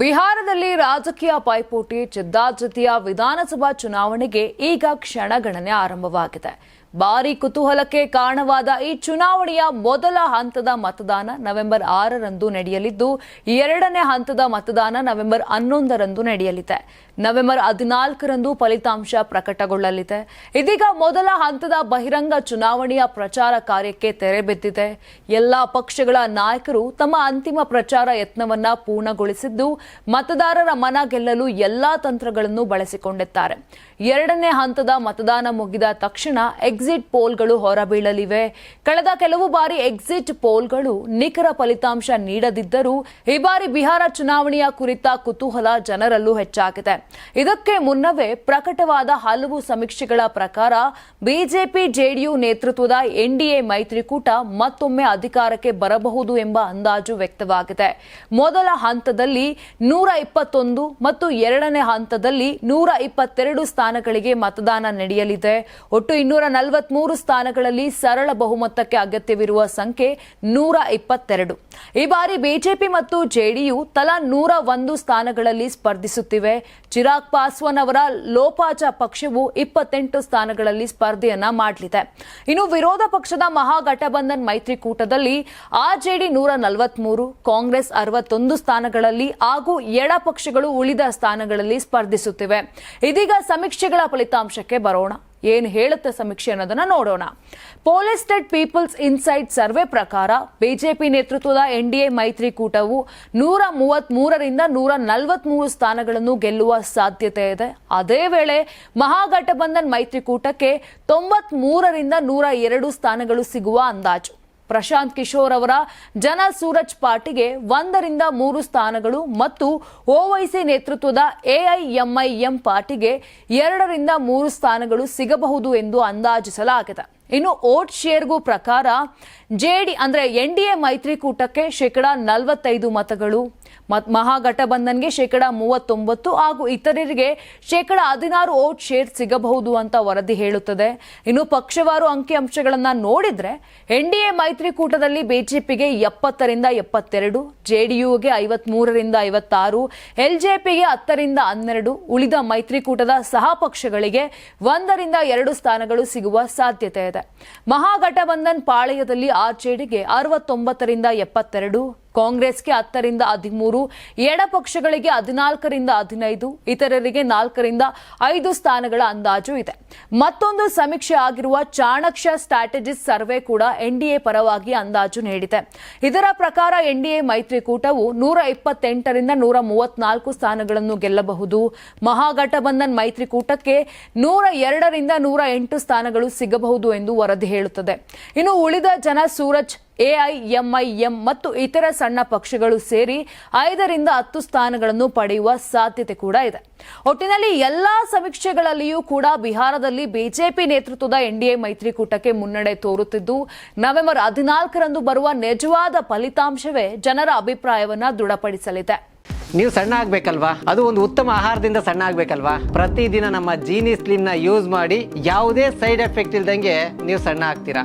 ಬಿಹಾರದಲ್ಲಿ ರಾಜಕೀಯ ಪೈಪೋಟಿ ಜಿದ್ದಾಜಿದ್ದಿಯ ವಿಧಾನಸಭಾ ಚುನಾವಣೆಗೆ ಈಗ ಕ್ಷಣಗಣನೆ ಆರಂಭವಾಗಿದೆ. ಭಾರಿ ಕುತೂಹಲಕ್ಕೆ ಕಾರಣವಾದ ಈ ಚುನಾವಣೆಯ ಮೊದಲ ಹಂತದ ಮತದಾನ ನವೆಂಬರ್ ಆರರಂದು ನಡೆಯಲಿದ್ದು, ಎರಡನೇ ಹಂತದ ಮತದಾನ ನವೆಂಬರ್ ಹನ್ನೊಂದರಂದು ನಡೆಯಲಿದೆ. ನವೆಂಬರ್ ಹದಿನಾಲ್ಕರಂದು ಫಲಿತಾಂಶ ಪ್ರಕಟಗೊಳ್ಳಲಿದೆ. ಇದೀಗ ಮೊದಲ ಹಂತದ ಬಹಿರಂಗ ಚುನಾವಣೆಯ ಪ್ರಚಾರ ಕಾರ್ಯಕ್ಕೆ ತೆರೆ ಬಿದ್ದಿದೆ. ಎಲ್ಲಾ ಪಕ್ಷಗಳ ನಾಯಕರು ತಮ್ಮ ಅಂತಿಮ ಪ್ರಚಾರ ಯತ್ನವನ್ನ ಪೂರ್ಣಗೊಳಿಸಿದ್ದು, ಮತದಾರರ ಮನ ಗೆಲ್ಲಲು ಎಲ್ಲಾ ತಂತ್ರಗಳನ್ನು ಬಳಸಿಕೊಂಡಿದ್ದಾರೆ. ಎರಡನೇ ಹಂತದ ಮತದಾನ ಮುಗಿದ ತಕ್ಷಣ ಎಕ್ಸಿಟ್ ಪೋಲ್ಗಳು ಹೊರಬೀಳಲಿವೆ. ಕಳೆದ ಕೆಲವು ಬಾರಿ ಎಕ್ಸಿಟ್ ಪೋಲ್ಗಳು ನಿಖರ ಫಲಿತಾಂಶ ನೀಡದಿದ್ದರೂ ಈ ಬಾರಿ ಬಿಹಾರ ಚುನಾವಣೆಯ ಕುರಿತ ಕುತೂಹಲ ಜನರಲ್ಲೂ ಹೆಚ್ಚಾಗಿದೆ. ಇದಕ್ಕೆ ಮುನ್ನವೇ ಪ್ರಕಟವಾದ ಹಲವು ಸಮೀಕ್ಷೆಗಳ ಪ್ರಕಾರ ಬಿಜೆಪಿ ಜೆಡಿಯು ನೇತೃತ್ವದ ಎನ್ಡಿಎ ಮೈತ್ರಿಕೂಟ ಮತ್ತೊಮ್ಮೆ ಅಧಿಕಾರಕ್ಕೆ ಬರಬಹುದು ಎಂಬ ಅಂದಾಜು ವ್ಯಕ್ತವಾಗಿದೆ. ಮೊದಲ ಹಂತದಲ್ಲಿ ನೂರ ಇಪ್ಪತ್ತೊಂದು ಮತ್ತು ಎರಡನೇ ಹಂತದಲ್ಲಿ ನೂರ ಇಪ್ಪತ್ತೆರಡು ಸ್ಥಾನಗಳಿಗೆ ಮತದಾನ ನಡೆಯಲಿದೆ. ಒಟ್ಟು ಇನ್ನೂರ ನಲವತ್ಮೂರು ಸ್ಥಾನಗಳಲ್ಲಿ ಸರಳ ಬಹುಮತಕ್ಕೆ ಅಗತ್ಯವಿರುವ ಸಂಖ್ಯೆ ನೂರ ಇಪ್ಪತ್ತೆರಡು. ಈ ಬಾರಿ ಬಿಜೆಪಿ ಮತ್ತು ಜೆಡಿಯು ತಲಾ ನೂರ ಒಂದು ಸ್ಥಾನಗಳಲ್ಲಿ ಸ್ಪರ್ಧಿಸುತ್ತಿವೆ. ಚಿರಾಗ್ ಪಾಸ್ವಾನ್ ಅವರ ಲೋಪಾಚ ಪಕ್ಷವು ಇಪ್ಪತ್ತೆಂಟು ಸ್ಥಾನಗಳಲ್ಲಿ ಸ್ಪರ್ಧೆಯನ್ನ ಮಾಡಲಿದೆ. ಇನ್ನು ವಿರೋಧ ಪಕ್ಷದ ಮಹಾಗಠಬಂಧನ್ ಮೈತ್ರಿಕೂಟದಲ್ಲಿ ಆರ್ಜೆಡಿ ನೂರ ನಲವತ್ಮೂರು, ಕಾಂಗ್ರೆಸ್ ಅರವತ್ತೊಂದು ಸ್ಥಾನಗಳಲ್ಲಿ ಹಾಗೂ ಎಡ ಪಕ್ಷಗಳು ಉಳಿದ ಸ್ಥಾನಗಳಲ್ಲಿ ಸ್ಪರ್ಧಿಸುತ್ತಿವೆ. ಇದೀಗ ಸಮೀಕ್ಷೆಗಳ ಫಲಿತಾಂಶಕ್ಕೆ ಬರೋಣ. ಏನು ಹೇಳುತ್ತೆ ಸಮೀಕ್ಷೆ ಅನ್ನೋದನ್ನ ನೋಡೋಣ. ಪೋಲಿಸ್ಟೆಡ್ ಪೀಪಲ್ಸ್ ಇನ್ಸೈಟ್ ಸರ್ವೆ ಪ್ರಕಾರ ಬಿಜೆಪಿ ನೇತೃತ್ವದ ಎನ್ಡಿಎ ಮೈತ್ರಿಕೂಟವು ನೂರ ಮೂವತ್ತ್ ಮೂರರಿಂದ ನೂರ ನಲವತ್ಮೂರು ಸ್ಥಾನಗಳನ್ನು ಗೆಲ್ಲುವ ಸಾಧ್ಯತೆ ಇದೆ. ಅದೇ ವೇಳೆ ಮಹಾಗಠಬಂಧನ್ ಮೈತ್ರಿಕೂಟಕ್ಕೆ ತೊಂಬತ್ ಮೂರರಿಂದ ನೂರ ಎರಡು ಸ್ಥಾನಗಳು ಸಿಗುವ ಅಂದಾಜು. ಪ್ರಶಾಂತ್ ಕಿಶೋರ್ ಅವರ ಜನ ಸೂರಜ್ ಪಾರ್ಟಿಗೆ ಒಂದರಿಂದ ಮೂರು ಸ್ಥಾನಗಳು ಮತ್ತು ಓವೈಸಿ ನೇತೃತ್ವದ ಎಐಎಂಐಎಂ ಪಾರ್ಟಿಗೆ ಎರಡರಿಂದ ಮೂರು ಸ್ಥಾನಗಳು ಸಿಗಬಹುದು ಎಂದು ಅಂದಾಜಿಸಲಾಗಿದೆ. ಇನ್ನು ಓಟ್ ಶೇರ್ಗೂ ಪ್ರಕಾರ ಜೆಡಿ ಅಂದ್ರೆ ಎ ಮೈತ್ರಿಕೂಟಕ್ಕೆ ಶೇಕಡಾ ನಲವತ್ತೈದು ಮತಗಳು. ಮತ್ ಮಹಾಗಠಬಂಧನ್ಗೆ ಶೇಕಡಾ ಮೂವತ್ತೊಂಬತ್ತು ಹಾಗೂ ಇತರರಿಗೆ ಶೇಕಡಾ ಹದಿನಾರು ಓಟ್ ಶೇರ್ ಸಿಗಬಹುದು ಅಂತ ವರದಿ ಹೇಳುತ್ತದೆ. ಇನ್ನು ಪಕ್ಷವಾರು ಅಂಕಿಅಂಶಗಳನ್ನ ನೋಡಿದ್ರೆ ಎ ಮೈತ್ರಿಕೂಟದಲ್ಲಿ ಬಿಜೆಪಿಗೆ ಎಪ್ಪತ್ತರಿಂದ ಎಪ್ಪತ್ತೆರಡು, ಜೆಡಿಯುಗೆ ಐವತ್ಮೂರರಿಂದ ಐವತ್ತಾರು ಎಲ್ಜೆಪಿಗೆ ಹತ್ತರಿಂದ ಹನ್ನೆರಡು, ಉಳಿದ ಮೈತ್ರಿಕೂಟದ ಸಹ ಪಕ್ಷಗಳಿಗೆ ಒಂದರಿಂದ ಎರಡು ಸ್ಥಾನಗಳು ಸಿಗುವ ಸಾಧ್ಯತೆ ಇದೆ. ಮಹಾಗಠಬಂಧನ್ ಪಾಳಯದಲ್ಲಿ ಆರ್ಜೆಡಿಗೆ ಅರವತ್ತೊಂಬತ್ತರಿಂದ ಎಪ್ಪತ್ತೆರಡು ಕಾಂಗ್ರೆಸ್ಗೆ ಹತ್ತರಿಂದ ಹದಿಮೂರು, ಎಡ ಪಕ್ಷಗಳಿಗೆ ಹದಿನಾಲ್ಕರಿಂದ ಹದಿನೈದು, ಇತರರಿಗೆ ನಾಲ್ಕರಿಂದ ಐದು ಸ್ಥಾನಗಳ ಅಂದಾಜು ಇದೆ. ಮತ್ತೊಂದು ಸಮೀಕ್ಷೆ ಆಗಿರುವ ಚಾಣಕ್ಯ ಸ್ಟ್ರಾಟಜಿಸ್ ಸರ್ವೆ ಕೂಡ ಎನ್ಡಿಎ ಪರವಾಗಿ ಅಂದಾಜು ನೀಡಿದೆ. ಇದರ ಪ್ರಕಾರ ಎನ್ಡಿಎ ಮೈತ್ರಿಕೂಟವು ನೂರ ಇಪ್ಪತ್ತೆಂಟರಿಂದ ನೂರ ಮೂವತ್ನಾಲ್ಕು ಸ್ಥಾನಗಳನ್ನು ಗೆಲ್ಲಬಹುದು. ಮಹಾಗಠಬಂಧನ್ ಮೈತ್ರಿಕೂಟಕ್ಕೆ ನೂರ ಎರಡರಿಂದ ನೂರ ಎಂಟು ಸ್ಥಾನಗಳು ಸಿಗಬಹುದು ಎಂದು ವರದಿ ಹೇಳುತ್ತದೆ. ಇನ್ನು ಉಳಿದ ಜನ ಸೂರಜ್ ಎಐಎಂಐಎಂ ಮತ್ತು ಇತರ ಸಣ್ಣ ಪಕ್ಷಗಳು ಸೇರಿ ಐದರಿಂದ ಹತ್ತು ಸ್ಥಾನಗಳನ್ನು ಪಡೆಯುವ ಸಾಧ್ಯತೆ ಕೂಡ ಇದೆ. ಒಟ್ಟಿನಲ್ಲಿ ಎಲ್ಲಾ ಸಮೀಕ್ಷೆಗಳಲ್ಲಿಯೂ ಕೂಡ ಬಿಹಾರದಲ್ಲಿ ಬಿಜೆಪಿ ನೇತೃತ್ವದ ಎನ್ಡಿಎ ಮೈತ್ರಿಕೂಟಕ್ಕೆ ಮುನ್ನಡೆ ತೋರುತ್ತಿದ್ದು, ನವೆಂಬರ್ ಹದಿನಾಲ್ಕರಂದು ಬರುವ ನಿಜವಾದ ಫಲಿತಾಂಶವೇ ಜನರ ಅಭಿಪ್ರಾಯವನ್ನ ದೃಢಪಡಿಸಲಿದೆ. ನೀವು ಸಣ್ಣ ಆಗ್ಬೇಕಲ್ವಾ? ಅದು ಒಂದು ಉತ್ತಮ ಆಹಾರದಿಂದ ಸಣ್ಣ ಆಗ್ಬೇಕಲ್ವಾ? ಪ್ರತಿದಿನ ನಮ್ಮ ಜೀನಿ ಸ್ಲಿಮ್ನ ಯೂಸ್ ಮಾಡಿ ಯಾವುದೇ ಸೈಡ್ ಎಫೆಕ್ಟ್ ಇಲ್ದಂಗೆ ನೀವು ಸಣ್ಣ ಆಗ್ತೀರಾ?